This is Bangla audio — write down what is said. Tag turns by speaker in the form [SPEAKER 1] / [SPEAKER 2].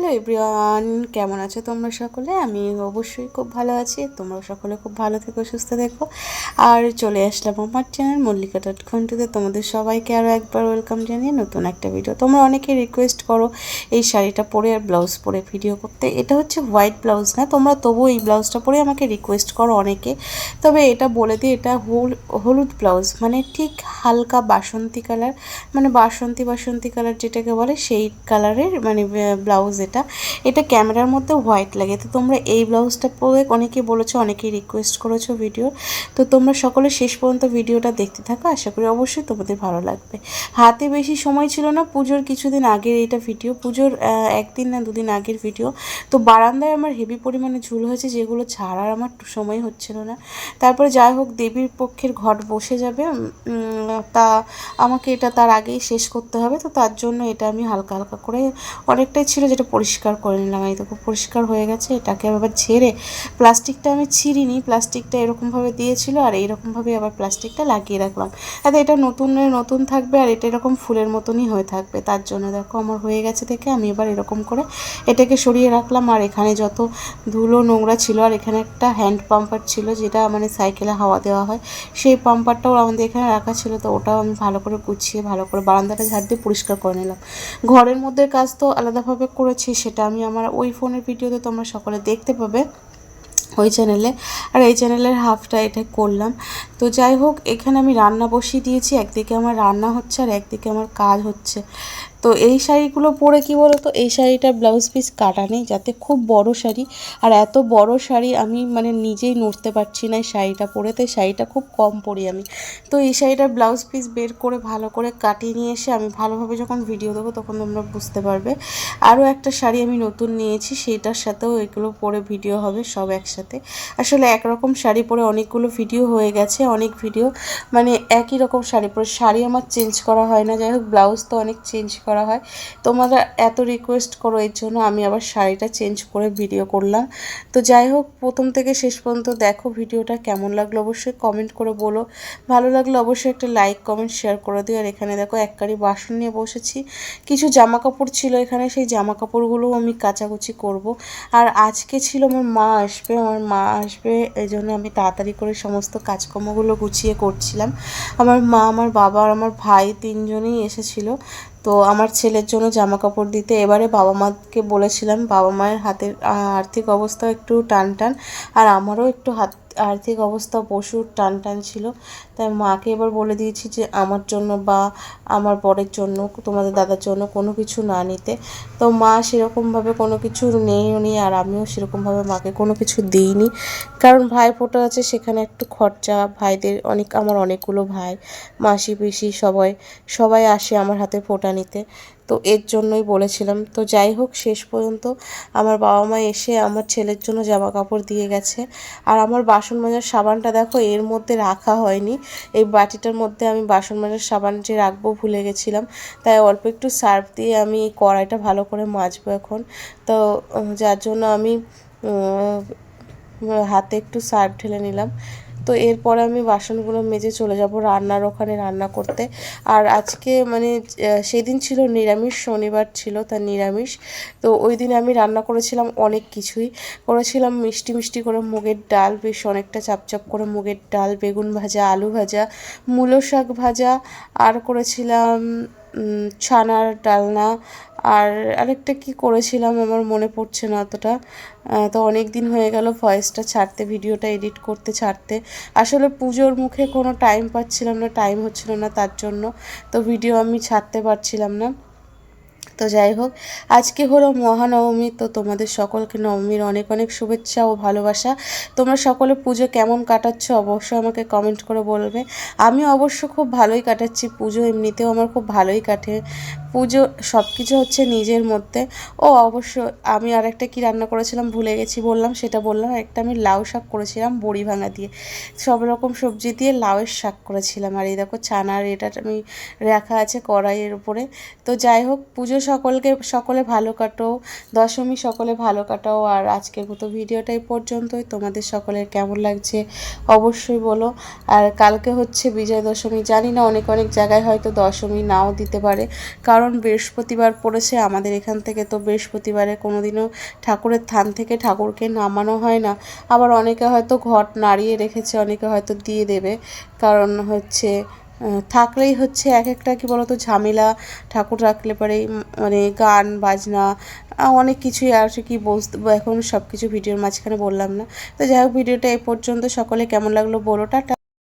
[SPEAKER 1] হ্যালো এভরিওয়ান, কেমন আছো তোমরা সকলে? আমি অবশ্যই খুব ভালো আছি। তোমরা সকলে খুব ভালো থেকো, সুস্থ থেকো। আর চলে আসলাম আমার চ্যানেল মল্লিকা ডট খন্টুতে তোমাদের সবাইকে আরও একবার ওয়েলকাম জানিয়ে নতুন একটা ভিডিও তোমরা অনেকে রিকোয়েস্ট করো এই শাড়িটা পরে আর ব্লাউজ পরে ভিডিও করতে। এটা হচ্ছে হোয়াইট ব্লাউজ না, তোমরা তবুও এই ব্লাউজটা পরে আমাকে রিকোয়েস্ট করো অনেকে। তবে এটা বলে দিই, এটা হল হলুদ ব্লাউজ মানে ঠিক হালকা বাসন্তী কালার মানে বাসন্তী বাসন্তী কালার যেটাকে বলে, সেই কালারের মানে ব্লাউজ এটা এটা ক্যামেরার মধ্যে হোয়াইট লাগে। তো তোমরা এই ব্লাউজটা পরে অনেকেই বলেছ, অনেকেই রিকোয়েস্ট করেছ ভিডিও তো তোমরা সকলে শেষ পর্যন্ত ভিডিওটা দেখতে থাকো। আশা করি অবশ্যই তোমাদের ভালো লাগবে। হাতে বেশি সময় ছিল না, পুজোর কিছুদিন আগের এটা ভিডিও পুজোর একদিন না দুদিন আগের ভিডিও তো বারান্দায় আমার হেভি পরিমাণে ঝুল হয়েছে, যেগুলো ছাড়ার আমার সময় হচ্ছিল না। তারপরে যাই হোক, দেবীর পক্ষের ঘট বসে যাবে। তা আমাকে এটা তার আগেই শেষ করতে হবে। তো তার জন্য এটা আমি হালকা হালকা করে অনেকটাই ছিল, যেটা পরিষ্কার করে নিলাম। এই দেখো, পরিষ্কার হয়ে গেছে। এটাকে আবার ঝেড়ে প্লাস্টিকটা আমি ছিঁড়িনি। প্লাস্টিকটা এরকমভাবে দিয়েছিল আর এইরকমভাবে আবার প্লাস্টিকটা লাগিয়ে রাখলাম। আর এটা নতুন নতুন থাকবে আর এটা এরকম ফুলের মতনই হয়ে থাকবে। তার জন্য দেখো, আমার হয়ে গেছে দেখে আমি এবার এরকম করে এটাকে সরিয়ে রাখলাম। আর এখানে যত ধুলো নোংরা ছিল আর এখানে একটা হ্যান্ড পাম্পার ছিল যেটা মানে সাইকেলে হাওয়া দেওয়া হয়, সেই পাম্পারটাও আমাদের এখানে রাখা ছিল। তো ওটাও আমি ভালো করে গুছিয়ে, ভালো করে বারান্দাটা ঝাড় দিয়ে পরিষ্কার করে নিলাম। ঘরের মধ্যে কাজ তো আলাদাভাবে করেছি সেটা আমি আমার ওই ফোনের ভিডিওতে তোমরা সকলে দেখতে পাবে। ওই চ্যানেলে। আর এই চ্যানেলের হাফটা এটা করলাম। তো যাই হোক, এখানে আমি রান্না বসিয়ে দিয়েছি। একদিকে আমার রান্না হচ্ছে আর একদিকে আমার কাজ হচ্ছে। তো এই শাড়িগুলো পরে কি বলো তো এই শাড়িটার ব্লাউজ পিস কাটা নেই, যাতে খুব বড় শাড়ি। আর এত বড় শাড়ি আমি মানে নিজেই নড়তে পারছি না এই শাড়িটা পরে। তাই শাড়িটা খুব কম পরি আমি। তো এই শাড়িটার ব্লাউজ পিস বের করে ভালো করে কাটিয়ে নিয়ে এসে আমি ভালোভাবে যখন ভিডিও দেবো তখন তোমরা বুঝতে পারবে। আরও একটা শাড়ি আমি নতুন নিয়েছি, সেটার সাথেও এগুলো পরে ভিডিও হবে, সব একসাথে। আসলে একরকম শাড়ি পরে অনেকগুলো ভিডিও হয়ে গেছে, অনেক ভিডিও মানে একই রকম শাড়ি পরে। শাড়ি আমার চেঞ্জ করা হয় না, যাই হোক ব্লাউজ তো অনেক চেঞ্জ করা হয়। তোমরা এত রিকোয়েস্ট করো, এর জন্য আমি আবার শাড়িটা চেঞ্জ করে ভিডিও করলাম। তো যাই হোক, প্রথম থেকে শেষ পর্যন্ত দেখো ভিডিওটা কেমন লাগল, অবশ্যই কমেন্ট করে বলো। ভালো লাগলে অবশ্যই একটা লাইক কমেন্ট শেয়ার করে দিও। আর এখানে দেখো, এক কারি বাসন নিয়ে বসেছি। কিছু জামা কাপড় ছিল এখানে, সেই জামা কাপড়গুলোও আমি কাচাকুচি করব। আর আজকে ছিল আমার মা আসবে আমার মা আসবে এই জন্য আমি তাড়াতাড়ি করে সমস্ত কাজকর্মগুলো গুছিয়ে করছিলাম। আমার মা, আমার বাবা আর আমার ভাই তিনজনেই এসেছিল। তো আমার ছেলের জন্য জামা কাপড় দিতে এবারে বাবা মাকে বলেছিলাম। বাবা মায়ের হাতের আর্থিক অবস্থা একটু টান টান আর আমারও একটু হাত আর্থিক অবস্থা প্রচুর টান টান ছিল। তাই মাকে এবার বলে দিয়েছি যে, আমার জন্য বা আমার বরের জন্য, তোমাদের দাদার জন্য কোনো কিছু না নিতে। তো মা সেরকমভাবে কোনো কিছু নেইও নি আর আমিও সেরকমভাবে মাকে কোনো কিছু দিইনি। কারণ ভাই ফোটো আছে, সেখানে একটু খরচা। ভাইদের অনেক, আমার অনেকগুলো ভাই, মাসি, পিসি, সবাই সবাই আসে আমার হাতে ফোটা নিতে। তো এর জন্যই বলেছিলাম, তো যাই হোক, শেষ পর্যন্ত আমার বাবা মা এসে আমার ছেলের জন্য জামা কাপড় দিয়ে গেছে। আর আমার বাসন মাজার সাবানটা দেখো, এর মধ্যে রাখা হয়নি। এই বাটিটার মধ্যে আমি বাসন মাজার সাবান যে রাখব ভুলে গেছিলাম। তাই অল্প একটু সার্ফ দিয়ে আমি এই কড়াইটা ভালো করে মাজবো এখন। তো যার জন্য আমি হাতে একটু সার্ফ ঢেলে নিলাম। তো এরপরে আমি বাসনগুলো মেজে চলে যাব রান্নার ওখানে রান্না করতে। আর আজকে মানে সেদিন ছিল নিরামিষ, শনিবার ছিল তার নিরামিষ। তো ওই দিন আমি রান্না করেছিলাম অনেক কিছুই। করেছিলাম মিষ্টি মিষ্টি করে মুগের ডাল, বেশ অনেকটা চাপচাপ করে মুগের ডাল, বেগুন ভাজা, আলু ভাজা, মূলো শাক ভাজা। আর করেছিলাম ছানার ডালনা আর আরেকটা কি করেছিলাম আমার মনে পড়ছে না অতটা। তো অনেক দিন হয়ে গেল ভয়েসটা ছাড়তে, ভিডিওটা এডিট করতে, ছাড়তে। আসলে পুজোর মুখে কোনো টাইম পাচ্ছিলাম না টাইম হচ্ছিল না তার জন্য। তো ভিডিও আমি ছাড়তে পারছিলাম না। তো যাই হোক, আজকে হলো মহানবমী, তো তোমাদের সকলকে নবমীর অনেক অনেক শুভেচ্ছা ও ভালোবাসা। তোমরা সকলে পুজো কেমন কাটাচ্ছ অবশ্যই আমাকে কমেন্ট করে বলবে। আমি অবশ্য খুব ভালোই কাটাচ্ছি পুজো, এমনিতেও আমার খুব ভালোই কাটে। পুজো সব কিছু হচ্ছে নিজের মধ্যে। ও অবশ্য আমি আর একটা কী রান্না করেছিলাম ভুলে গেছি, বললাম সেটা বললাম। একটা আমি লাউ শাক করেছিলাম বড়ি ভাঙা দিয়ে। সব রকম সবজি দিয়ে লাউয়ের শাক করেছিলাম। আর এই দেখো ছানার এটা আমি রাখা আছে কড়াইয়ের উপরে। তো যাই হোক, পুজো সকলকে, সকলে ভালো কাটো, দশমী সকলে ভালো কাটাও। আর আজকের মতো ভিডিওটাই পর্যন্তই। তোমাদের সকলের কেমন লাগছে অবশ্যই বলো। আর কালকে হচ্ছে বিজয় দশমী। জানি না অনেক অনেক জায়গায় হয়তো দশমী নাও দিতে পারে। কারণ বৃহস্পতিবার পড়েছে আমাদের এখান থেকে। তো বৃহস্পতিবারে কোনোদিনও ঠাকুরের থান থেকে ঠাকুরকে নামানো হয় না। আবার অনেকে হয়তো ঘট নাড়িয়ে রেখেছে, অনেকে হয়তো দিয়ে দেবে। কারণ হচ্ছে থাকলেই হচ্ছে এক একটা, কি বলতো, ঝামেলা ঠাকুর রাখলে পরে মানে গান, বাজনা অনেক কিছুই আর কি বলতে, এখন সব কিছু ভিডিওর মাঝখানে বললাম না। তো যাই হোক, ভিডিওটা এ পর্যন্ত। সকলে কেমন লাগল বলো, টাটা।